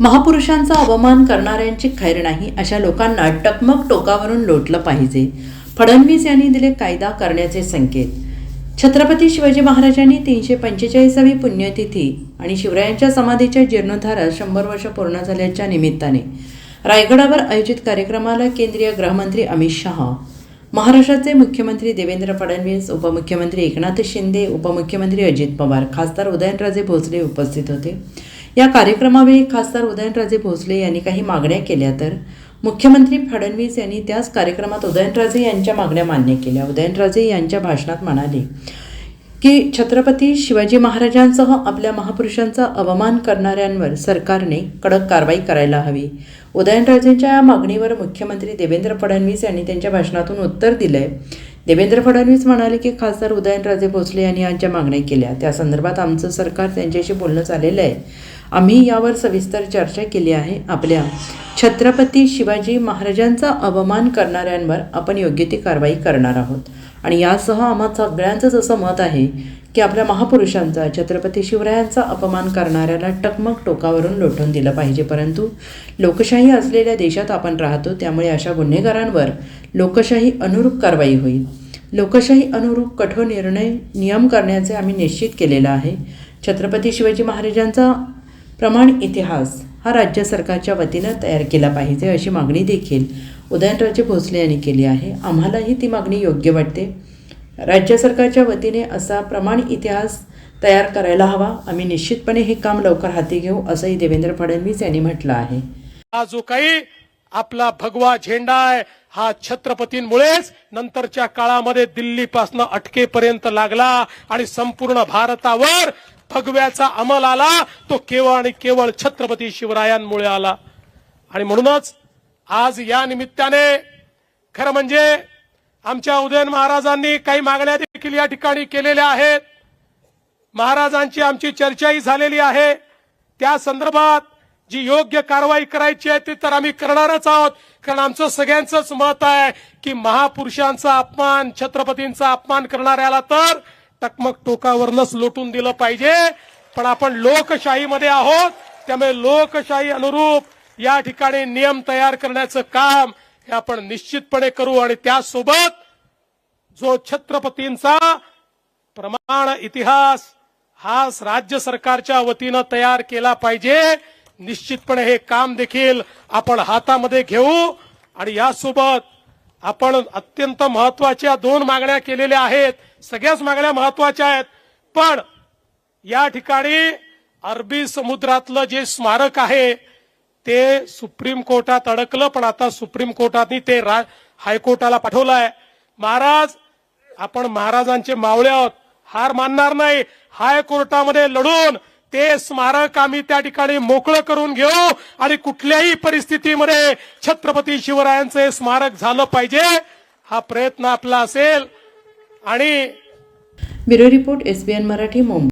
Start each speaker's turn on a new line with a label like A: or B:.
A: महापुरुषांचा अवमान करणाऱ्यांची खैर नाही अशा लोकांना टकमक टोकावरून लोटलं पाहिजे. फडणवीस यांनी दिले कायदा करण्याचे संकेत. छत्रपती शिवाजी महाराजांनी तीनशे पंचेचाळीसावी पुण्यतिथी आणि शिवरायांच्या समाधीच्या जीर्णोद्धारात शंभर वर्ष पूर्ण झाल्याच्या निमित्ताने रायगडावर आयोजित कार्यक्रमाला केंद्रीय गृहमंत्री अमित शहा महाराष्ट्राचे मुख्यमंत्री देवेंद्र फडणवीस उपमुख्यमंत्री एकनाथ शिंदे उपमुख्यमंत्री अजित पवार खासदार उदयनराजे भोसले उपस्थित होते. या कार्यक्रमावेळी खासदार उदयनराजे भोसले यांनी काही मागण्या केल्या तर मुख्यमंत्री फडणवीस यांनी त्याच कार्यक्रमात उदयनराजे यांच्या मागण्या मान्य केल्या. उदयनराजे यांच्या भाषणात म्हणाले की छत्रपती शिवाजी महाराजांसह आपल्या महापुरुषांचा अवमान करणाऱ्यांवर सरकारने कडक कारवाई करायला हवी. उदयनराजेंच्या या मागणीवर मुख्यमंत्री देवेंद्र फडणवीस यांनी त्यांच्या भाषणातून उत्तर दिलं आहे देवेंद्र फडणवीस म्हणाले की खासदार उदयनराजे भोसले यांनी यांच्या मागण्या केल्या. त्या संदर्भात आमचं सरकार त्यांच्याशी बोलणं झालेलं आहे. आम्ही यावर सविस्तर चर्चा केली आहे. आपल्या छत्रपती शिवाजी महाराजांचा अवमान करणाऱ्यांवर आपण योग्य ती कारवाई करणार आहोत. आणि यासह आम्हा सगळ्यांचंच असं मत आहे की आपल्या महापुरुषांचा छत्रपती शिवरायांचा अपमान करणाऱ्याला टकमक टोकावरून लोटून दिलं पाहिजे. परंतु लोकशाही असलेल्या देशात आपण राहतो त्यामुळे अशा गुन्हेगारांवर लोकशाही अनुरूप कारवाई होईल. लोकशाही अनुरूप कठोर निर्णय नियम करण्याचे आम्ही निश्चित केलेलं आहे. छत्रपती शिवाजी महाराजांचा प्रमाण इतिहास हा राज्य सरकारच्या वतीनं तयार केला पाहिजे अशी मागणी देखील उदयनराजे भोसले यांनी केली आहे. आम्हालाही ती मागणी योग्य वाटते. राज्य सरकारच्या वतीने असा प्रमाण इतिहास तयार करायला हवा. आम्ही निश्चितपणे हे काम लवकर हाती घेऊ असंही देवेंद्र फडणवीस यांनी म्हटलं आहे.
B: हा जो काही आपला भगवा झेंडा आहे हा छत्रपतींमुळेच नंतरच्या काळामध्ये दिल्लीपासून अटकेपर्यंत लागला आणि संपूर्ण भारतावर भगव्याचा अंमल आला तो केवळ आणि केवळ छत्रपती शिवरायांमुळे आला. आणि म्हणूनच आज या निमित्ताने खरं म्हणजे आमच्या उदयन महाराजांनी काही मागण्या देखील या ठिकाणी केलेल्या आहेत. महाराजांची आमची चर्चाही झालेली आहे. त्या संदर्भात जी योग्य कारवाई करायची आहे ती तर आम्ही करणारच आहोत. कारण आमचं सगळ्यांचंच मत आहे की महापुरुषांचा अपमान छत्रपतींचा अपमान करणाऱ्याला तर टकमक टोकावरनच लोटून दिलं पाहिजे. पण आपण लोकशाहीमध्ये आहोत त्यामुळे लोकशाही अनुरूप या ठिकाणी नियम तयार करण्याचं काम हे आपण निश्चितपणे करू आणि त्यासोबत जो छत्रपतींचा प्रमाण इतिहास हा राज्य सरकारच्या वतीनं तयार केला पाहिजे निश्चितपणे हे काम देखील आपण हातामध्ये घेऊ आणि यासोबत आपण अत्यंत महत्त्वाच्या दोन मागण्या केलेल्या आहेत. सगळ्याच मागण्या महत्त्वाच्या आहेत पण या ठिकाणी अरबी समुद्रातलं जे स्मारक आहे ते सुप्रीम कोर्टात अडकलं पण आता सुप्रीम कोर्टाने ते हायकोर्टाला पाठवलं आहे महाराज आपण महाराजांचे मावळे आहोत. हार मानणार नाही. हायकोर्टामध्ये लढून ते स्मारक आम्ही त्या ठिकाणी मोकळं करून घेऊ आणि कुठल्याही परिस्थितीमध्ये छत्रपती शिवरायांचं स्मारक झालं पाहिजे हा प्रयत्न आपला असेल. आणि
A: bureau report S B N Marathi Mumbai.